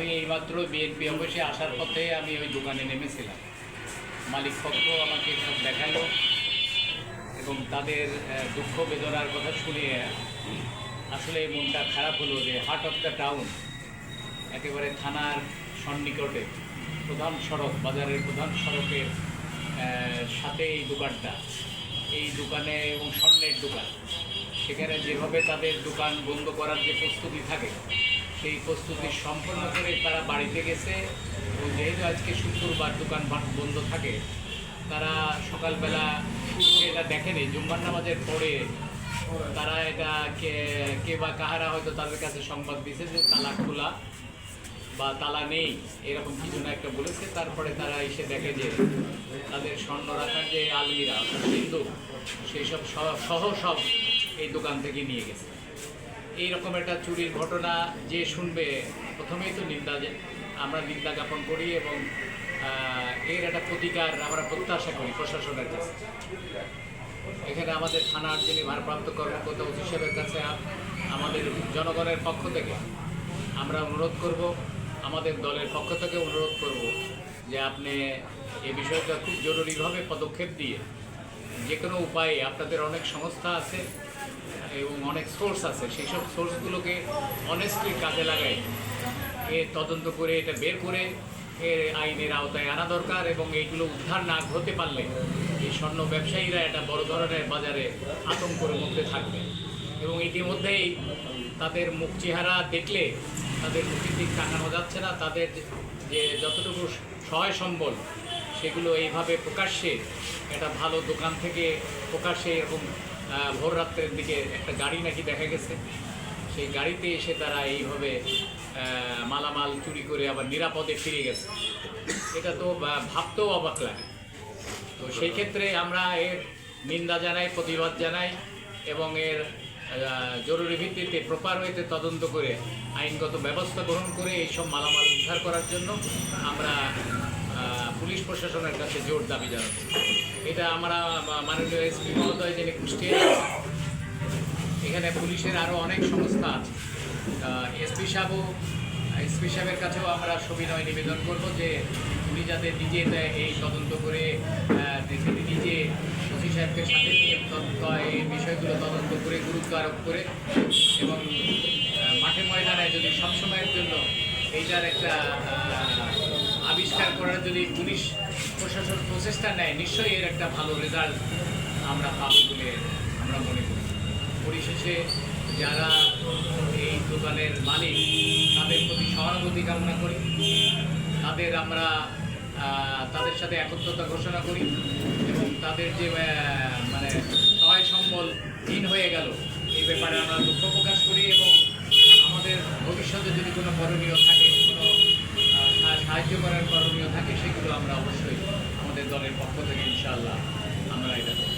আমি এইমাত্র বিএনপি অফিসে আসার পথে আমি ওই দোকানে নেমেছিলাম। মালিক পক্ষ আমাকে সব দেখাল এবং তাদের দুঃখ বেদনার কথা শুনিয়ে আসলে মনটা খারাপ হলো যে হার্ট অফ দ্য টাউন একেবারে থানার সন্নিকটে, প্রধান সড়ক, বাজারের প্রধান সড়কের সাথে এই দোকানটা। এই দোকানে এবং স্বর্ণের দোকান। সেখানে যেভাবে তাদের দোকান বন্ধ করার যে প্রস্তুতি থাকে সেই প্রস্তুতি সম্পন্ন করে তারা বাড়িতে গেছে। এবং যেহেতু আজকে শুক্রবার দোকান বন্ধ থাকে, তারা সকালবেলা এটা দেখেনি। জুম্মার নামাজের পরে তারা এটা কে কে বা কাহারা হয়তো তাদের কাছে সংবাদ দিয়েছে যে তালা খোলা বা তালা নেই, এরকম কিছু না একটা বলেছে। তারপরে তারা এসে দেখে যে তাদের স্বর্ণ রাখার যে আলমিরা, সিন্ধু, সেই সব সহ সব এই দোকান থেকে নিয়ে গেছে। এইরকম একটা চুরির ঘটনা যে শুনবে, প্রথমেই তো নিন্দা আমরা নিন্দা জ্ঞাপন করি এবং এর একটা প্রতিকার আমরা প্রত্যাশা করি প্রশাসনের কাছে। এখানে আমাদের থানার যিনি ভারপ্রাপ্ত কর্মকর্তা ওসি সাহেবের কাছে আমাদের জনগণের পক্ষ থেকে আমরা অনুরোধ করব, আমাদের দলের পক্ষ থেকে অনুরোধ করব যে আপনি এ বিষয়টা খুব জরুরিভাবে পদক্ষেপ দিয়ে যে কোনো উপায়ে আপনাদের অনেক সংস্থা আছে এবং অনেক সোর্স আছে। সেই সব সোর্সগুলোকে অনেস্টলি কাজে লাগাই। এ তদন্ত করে, এটা বের করে এর আইনের আওতায় আনা দরকার এবং এইগুলো উদ্ধার না হতে পারলে এই স্বর্ণ ব্যবসায়ীরা এটা বড় ধরনের বাজারে আতঙ্কের মধ্যে থাকবে। এবং ইতিমধ্যেই তাদের মুখ চেহারা দেখলে, তাদের মুখের দিক যাচ্ছে না, তাদের যে যতটুকু সহায় সম্বল, সেগুলো এইভাবে প্রকাশ্যে, একটা ভালো দোকান থেকে প্রকাশ্যে এরকম ভোর রাত্রের দিকে একটা গাড়ি নাকি দেখা গেছে। সেই গাড়িতে এসে তারা এইভাবে মালামাল চুরি করে আবার নিরাপদে ফিরে গেছে। এটা তো ভাবতেও অবাক লাগে। তো সেই ক্ষেত্রে আমরা এর নিন্দা জানাই, প্রতিবাদ জানাই এবং এর জরুরি ভিত্তিতে প্রপার ওয়েতে তদন্ত করে আইনগত ব্যবস্থা গ্রহণ করে এইসব মালামাল উদ্ধার করার জন্য আমরা পুলিশ প্রশাসনের কাছে জোর দাবি জানাচ্ছি। এটা আমরা, মাননীয় এসপি মহোদয় যিনি কুষ্টিয়া এখানে পুলিশের আরও অনেক সংস্থা আছে। এসপি সাহেবও এসপি সাহেবের কাছেও আমরা সবিনয় নিবেদন করব যে উনি যাতে নিজে এই তদন্ত করে নিজে ওসি সাহেবকে সাথে নিয়ে এই বিষয়গুলো তদন্ত করে, গুরুত্ব আরোপ করে এবং মাঠে ময়দানে যদি সবসময়ের জন্য এইটার একটা আবিষ্কার করার যদি পুলিশ প্রশাসন প্রচেষ্টা নেয়, নিশ্চয়ই এর একটা ভালো রেজাল্ট আমরা পাবো বলে আমরা মনে করি। পরিশেষে যারা এই দোকানের মালিক, তাদের প্রতি সহানুভূতি কামনা করি। তাদের আমরা তাদের সাথে একত্রতা ঘোষণা করি এবং তাদের যে মানে সহায় সম্বল হীন হয়ে গেল, এই ব্যাপারে আমরা দুঃখ প্রকাশ করি এবং আমাদের ভবিষ্যতে যদি কোনো করণীয় থাকে সাহায্য করার করণীয় থাকে, সেগুলো আমরা অবশ্যই আমাদের দলের পক্ষ থেকে ইনশাআল্লাহ আমরা এটা করব।